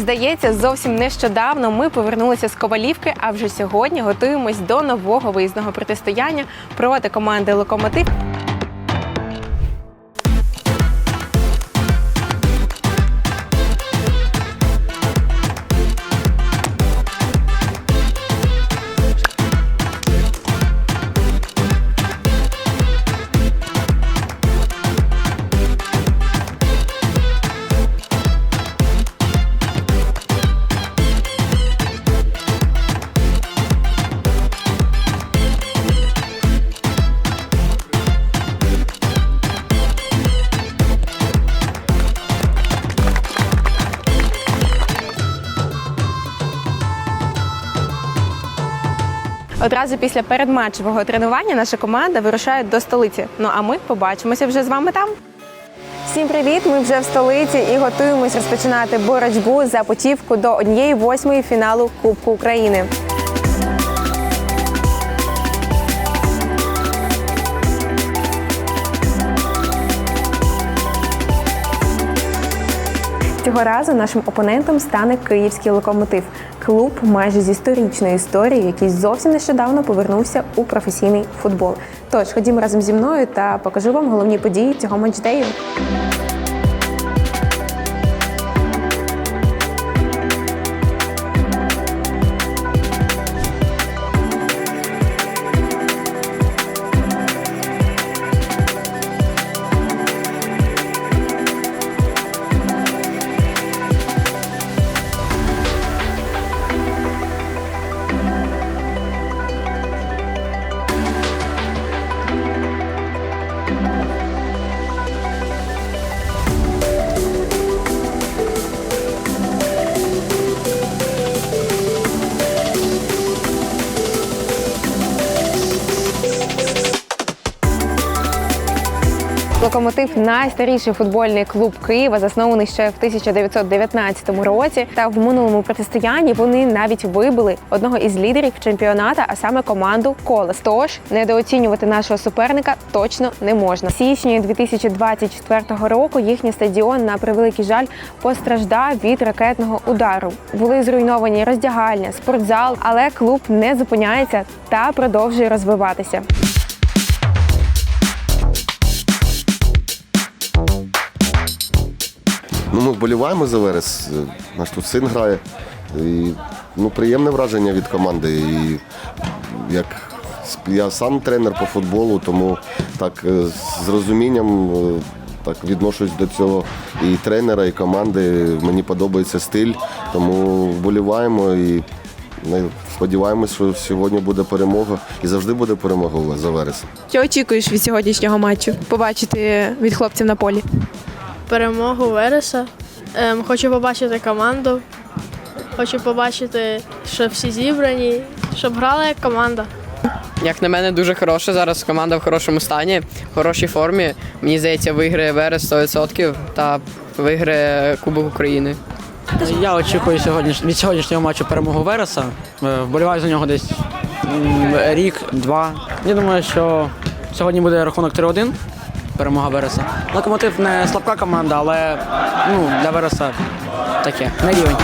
Здається, зовсім нещодавно ми повернулися з Ковалівки, а вже сьогодні готуємось до нового виїзного протистояння проти команди Локомотив. Одразу після передматчевого тренування наша команда вирушає до столиці. Ну а ми побачимося вже з вами там. Всім привіт! Ми вже в столиці і готуємось розпочинати боротьбу за путівку до однієї восьмої фіналу Кубку України. Цього разу нашим опонентом стане київський локомотив, клуб майже зі історичною історією, який зовсім нещодавно повернувся у професійний футбол. Тож ходімо разом зі мною та покажу вам головні події цього матчдею. Локомотив найстаріший футбольний клуб Києва, заснований ще в 1919 році. Та в минулому протистоянні вони навіть вибили одного із лідерів чемпіоната, а саме команду Колес. Тож недооцінювати нашого суперника точно не можна. В січні 2024 року їхній стадіон на превеликий жаль постраждав від ракетного удару. Були зруйновані роздягальня, спортзал, але клуб не зупиняється та продовжує розвиватися. Ну, ми вболіваємо за Верес. Наш тут син грає. І, ну, приємне враження від команди. І як я сам тренер по футболу, тому так е, з розумінням е, так відношусь до цього і тренера, і команди. Мені подобається стиль, тому вболіваємо і ми сподіваємось, що сьогодні буде перемога і завжди буде перемога у вас за Верес. Що очікуєш від сьогоднішнього матчу? Побачити від хлопців на полі? Перемогу Вереса. Ем, хочу побачити команду. Хочу побачити, що всі зібрані, щоб грала як команда. Як на мене, дуже хороша зараз команда в хорошому стані, в хорошій формі. Мені здається, виграє Верес 100% та виграє Кубок України. Я очікую сьогодні від сьогоднішнього матчу перемогу Вереса. Е, Вболіваю за нього десь рік-два. Я думаю, що сьогодні буде рахунок 3-1. Перемога Вереса. Локомотив не слабка команда, але ну, для Вереса таке, на рівень.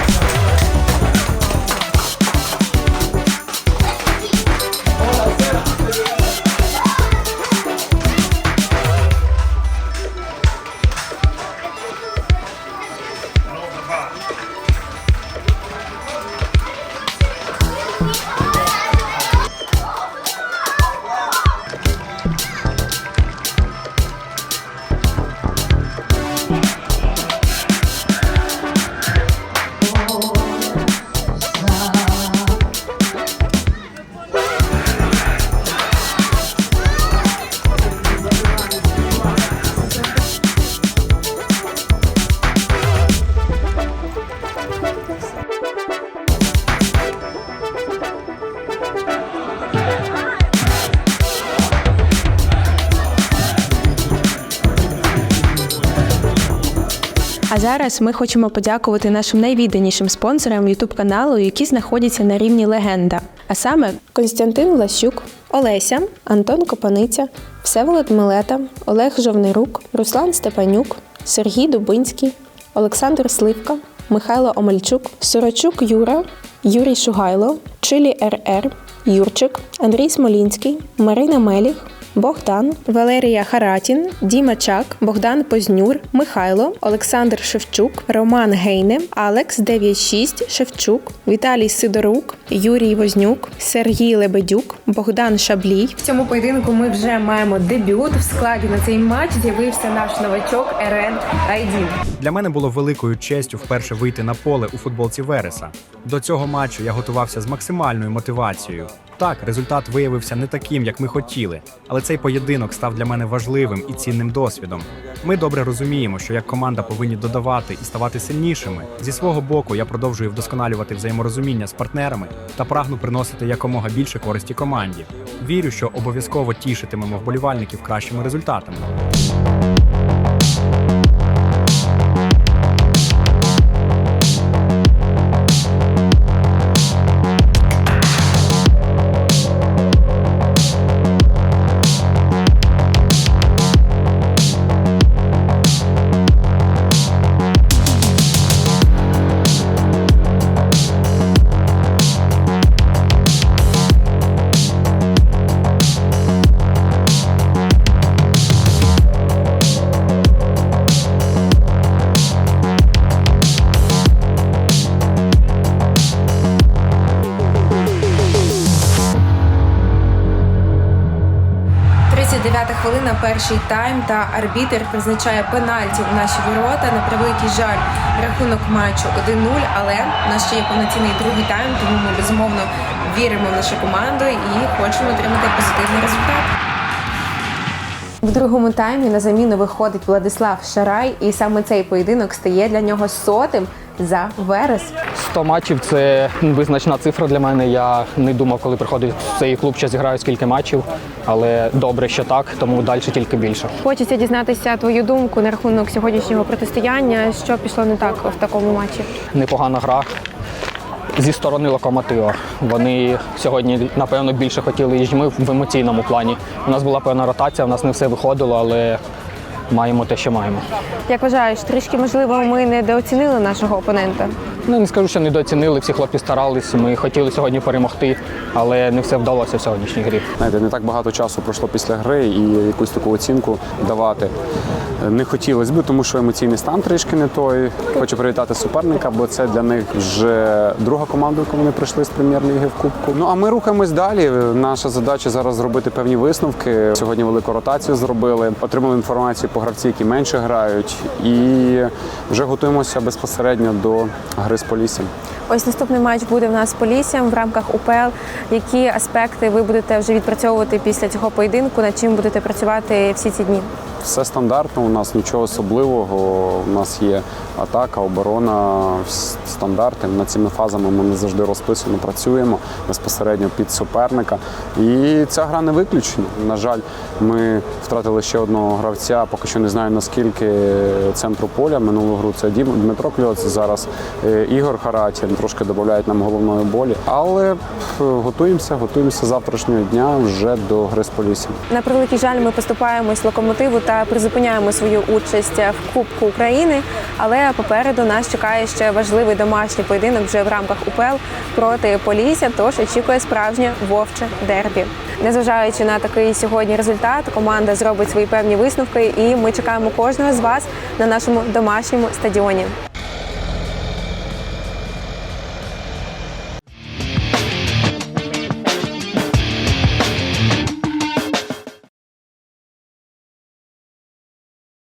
А зараз ми хочемо подякувати нашим найвідданішим спонсорам youtube каналу, які знаходяться на рівні легенда. А саме Константин Влащук, Олеся, Антон Копаниця, Всеволод Милета, Олег Жовнирук, Руслан Степанюк, Сергій Дубинський, Олександр Сливка, Михайло Омельчук, Сорочук Юра, Юрій Шугайло, Чилі РР, Юрчик, Андрій Смолінський, Марина Меліх, Богдан, Валерія Харатін, Діма Чак, Богдан Познюр, Михайло, Олександр Шевчук, Роман Гейне, Алекс 96 Шевчук, Віталій Сидорук, Юрій Вознюк, Сергій Лебедюк, Богдан Шаблій. В цьому поєдинку ми вже маємо дебют. В складі на цей матч з'явився наш новачок Ерен Айдін. Для мене було великою честю вперше вийти на поле у футболці Вереса. До цього матчу я готувався з максимальною мотивацією. Так, результат виявився не таким, як ми хотіли, але цей поєдинок став для мене важливим і цінним досвідом. Ми добре розуміємо, що як команда повинні додавати і ставати сильнішими. Зі свого боку, я продовжую вдосконалювати взаєморозуміння з партнерами та прагну приносити якомога більше користі команді. Вірю, що обов'язково тішитимемо вболівальників кращими результатами. Хвилина, перший тайм та арбітер призначає пенальті у наші ворота. На превеликий жаль, рахунок матчу 1-0, але в нас ще є повноцінний другий тайм, тому ми безумовно віримо в нашу команду і хочемо отримати позитивний результат. В другому таймі на заміну виходить Владислав Шарай, і саме цей поєдинок стає для нього сотим за верес. 100 матчів це визначна цифра для мене. Я не думав, коли приходить в цей клуб, що зіграю скільки матчів, але добре, що так, тому далі тільки більше. Хочеться дізнатися твою думку на рахунок сьогоднішнього протистояння. Що пішло не так в такому матчі? Непогана гра зі сторони локомотива. Вони сьогодні, напевно, більше хотіли, ніж ми в емоційному плані. У нас була певна ротація, у нас не все виходило, але маємо те, що маємо. Як вважаєш, трішки можливо ми недооцінили нашого опонента? Ну не скажу, що недооцінили, всі хлопці старались. Ми хотіли сьогодні перемогти, але не все вдалося в сьогоднішній грі. Знаєте, не так багато часу пройшло після гри і якусь таку оцінку давати не хотілося б, тому що емоційний стан трішки не той. Хочу привітати суперника, бо це для них вже друга команда, яку вони прийшли з прем'єр-ліги в Кубку. Ну а ми рухаємось далі. Наша задача зараз зробити певні висновки. Сьогодні велику ротацію зробили, отримали інформацію по гравці, які менше грають, і вже готуємося безпосередньо до гри з Поліссям. Ось наступний матч буде в нас з Поліссям в рамках УПЛ. Які аспекти ви будете вже відпрацьовувати після цього поєдинку? Над чим будете працювати всі ці дні? Все стандартно, у нас нічого особливого. У нас є атака, оборона, стандарти. Над цими фазами ми не завжди розписано працюємо безпосередньо під суперника. І ця гра не виключення. На жаль, ми втратили ще одного гравця, поки що не знаю наскільки центру поля. Минулу гру це Дмитро Кльоц, зараз е, Ігор Харатін. Трошки додають нам головної болі. Але е, готуємося, готуємося завтрашнього дня вже до гри з Поліссям. На превеликий жаль, ми поступаємось локомотиву та призупиняємо свою участь в Кубку України. Але попереду нас чекає ще важливий домашній поєдинок вже в рамках УПЛ проти Полісся. Тож очікує справжнє вовче дербі. Незважаючи на такий сьогодні результат, команда зробить свої певні висновки, і ми чекаємо кожного з вас на нашому домашньому стадіоні.